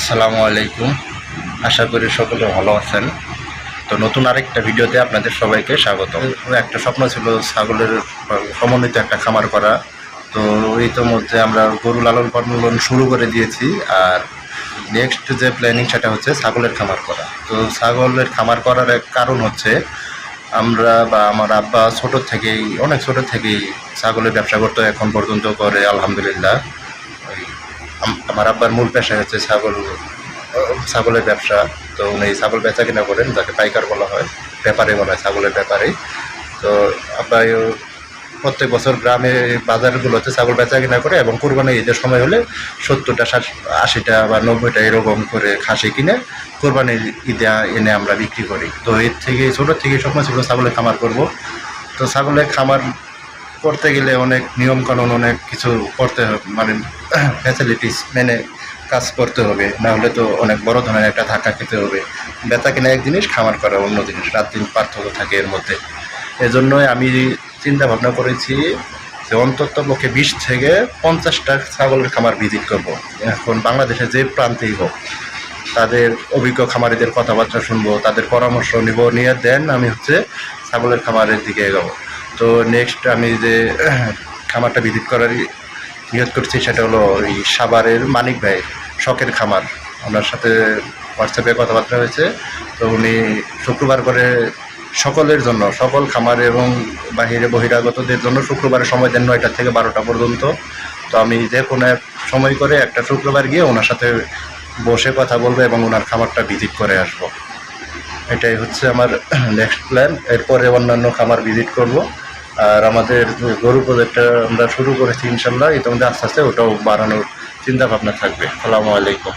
আসসালামু আলাইকুম। আশা করি সকলে ভালো আছেন। তো নতুন আরেকটা ভিডিওতে আপনাদের সবাইকে স্বাগত একটা স্বপ্ন ছিল ছাগলের সমন্বিত একটা খামার করা। তো ইতোমধ্যে আমরা গরু লালন পালন শুরু করে দিয়েছি আর নেক্সট যে প্ল্যানিং সেটা হচ্ছে ছাগলের খামার করা। তো ছাগলের খামার করার এক কারণ হচ্ছে আমরা বা আমার আব্বা ছোট থেকেই, অনেক ছোট থেকেই ছাগলের ব্যবসা করতে, এখন পর্যন্ত করে, আলহামদুলিল্লাহ। ওই আমার আব্বার মূল পেশা হচ্ছে ছাগল, ছাগলের ব্যবসা। তো উনি ছাগল বেচা কিনা করেন, যাকে পাইকার বলা হয়। ব্যাপারে বলা হয়, ছাগলের ব্যাপারে। তো আব্বা প্রত্যেক বছর গ্রামে বাজারগুলোতে ছাগল বেচা কিনা করে এবং কোরবানি ঈদের সময় হলে সত্তরটা আশিটা বা নব্বইটা এরকম করে খাসি কিনে কোরবানির ঈদে এনে আমরা বিক্রি করি। তো এর থেকে ছোটোর থেকে স্বপ্ন ছিল ছাগলের খামার করব। তো ছাগলের খামার করতে গেলে অনেক নিয়মকানুন, অনেক কিছু করতে মানে ফ্যাসিলিটিস মেনে কাজ করতে হবে না হলে তো অনেক বড় ধরনের একটা ধাক্কা খেতে হবে। বেচা কিনা এক জিনিস, খামার করা অন্য জিনিস, রাত দিন পার্থক্য থাকে এর মধ্যে। এজন্যই আমি চিন্তা ভাবনা করেছি যে অন্তত পক্ষে বিশ থেকে পঞ্চাশটা ছাগলের খামার ভিজিট করব। এখন বাংলাদেশে যে প্রান্তেই হোক, তাদের অভিজ্ঞ খামারিদের কথাবার্তা শুনব, তাদের পরামর্শ নিব, নিয়ে দেন আমি হচ্ছে ছাগলের খামারের দিকে এগাবো। তো নেক্সট আমি যে খামারটা ভিজিট করার নিয়ত করছি সেটা হলো ওই সাভারের মানিক ভাই, শখের খামার। ওনার সাথে হোয়াটসঅ্যাপে কথাবার্তা হয়েছে। তো উনি শুক্রবার করে সকলের জন্য, সকল খামার এবং বাহিরে বহিরাগতদের জন্য শুক্রবারে সময় দেন নয়টা থেকে বারোটা পর্যন্ত। তো আমি যে কোনো এক সময় করে একটা শুক্রবার গিয়ে ওনার সাথে বসে কথা বলব এবং ওনার খামারটা ভিজিট করে আসব। এটাই হচ্ছে আমার নেক্সট প্ল্যান এরপরে অন্যান্য খামার ভিজিট করব। আর আমাদের গরু প্রজেক্টটা আমরা শুরু করেছি ইনশাল্লাহ। ইতিমধ্যে আস্তে আস্তে ওটাও বাড়ানোর চিন্তা ভাবনা থাকবে। আসসালামু আলাইকুম।